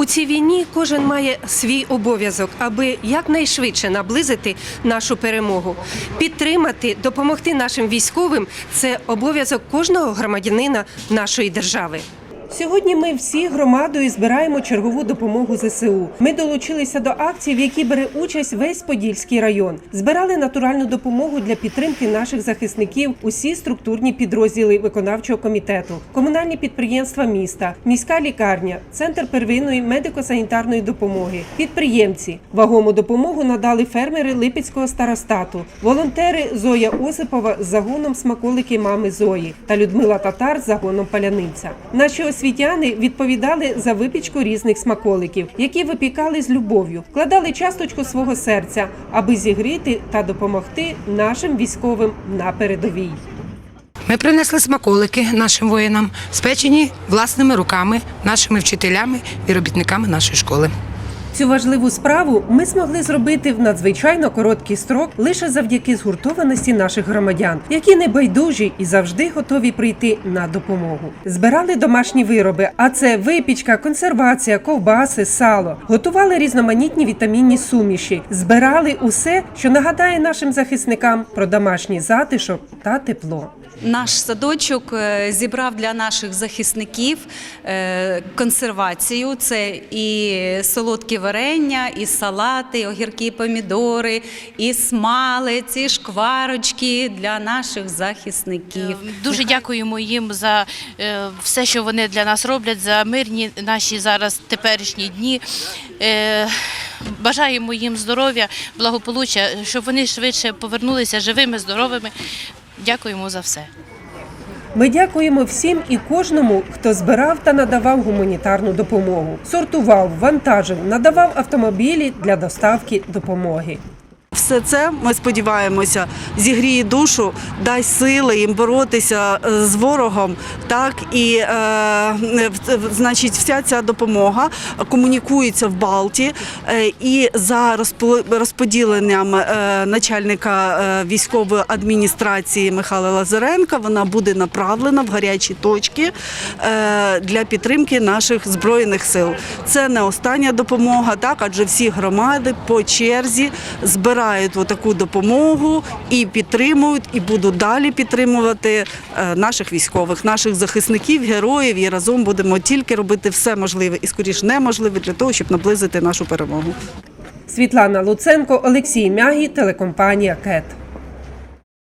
У цій війні кожен має свій обов'язок, аби якнайшвидше наблизити нашу перемогу, підтримати, допомогти нашим військовим це обов'язок кожного громадянина нашої держави. Сьогодні ми всі громадою збираємо чергову допомогу ЗСУ. Ми долучилися до акції, в якій бере участь весь Подільський район. Збирали натуральну допомогу для підтримки наших захисників. Усі структурні підрозділи виконавчого комітету, комунальні підприємства міста, міська лікарня, центр первинної медико-санітарної допомоги, підприємці. Вагому допомогу надали фермери Липецького старостату, волонтери Зоя Осипова з загоном смаколики мами Зої та Людмила Татар з загоном паляниця. Наші освітяни відповідали за випічку різних смаколиків, які випікали з любов'ю, вкладали часточку свого серця, аби зігріти та допомогти нашим військовим на передовій. Ми принесли смаколики нашим воїнам, спечені власними руками, нашими вчителями і робітниками нашої школи. Цю важливу справу ми змогли зробити в надзвичайно короткий строк лише завдяки згуртованості наших громадян, які не байдужі і завжди готові прийти на допомогу. Збирали домашні вироби, а це випічка, консервація, ковбаси, сало. Готували різноманітні вітамінні суміші, збирали усе, що нагадає нашим захисникам про домашній затишок та тепло. Наш садочок е, зібрав для наших захисників е, консервацію. Це і солодкі варення, і салати, і огірки, і помідори, і смалець, і шкварочки для наших захисників. Дуже дякуємо їм за е, все, що вони для нас роблять, за мирні наші зараз теперішні дні. Е, Бажаємо їм здоров'я, благополуччя, щоб вони швидше повернулися живими, здоровими. Дякуємо за все. Ми дякуємо всім і кожному, хто збирав та надавав гуманітарну допомогу, сортував, вантажив, надавав автомобілі для доставки допомоги. Все це ми сподіваємося зігріє душу, дасть сили їм боротися е, з ворогом. Так і е, значить, вся ця допомога комунікується в Балті, е, і за розподіленням е, начальника е, військової адміністрації Михайла Лазаренка вона буде направлена в гарячі точки е, для підтримки наших збройних сил. Це не остання допомога, так адже всі громади по черзі збирають таку допомогу і підтримують, і будуть далі підтримувати е, наших військових, наших захисників, героїв. І разом будемо тільки робити все можливе і скоріш неможливе для того, щоб наблизити нашу перемогу. Світлана Луценко, Олексій Мягі, телекомпанія КЕТ.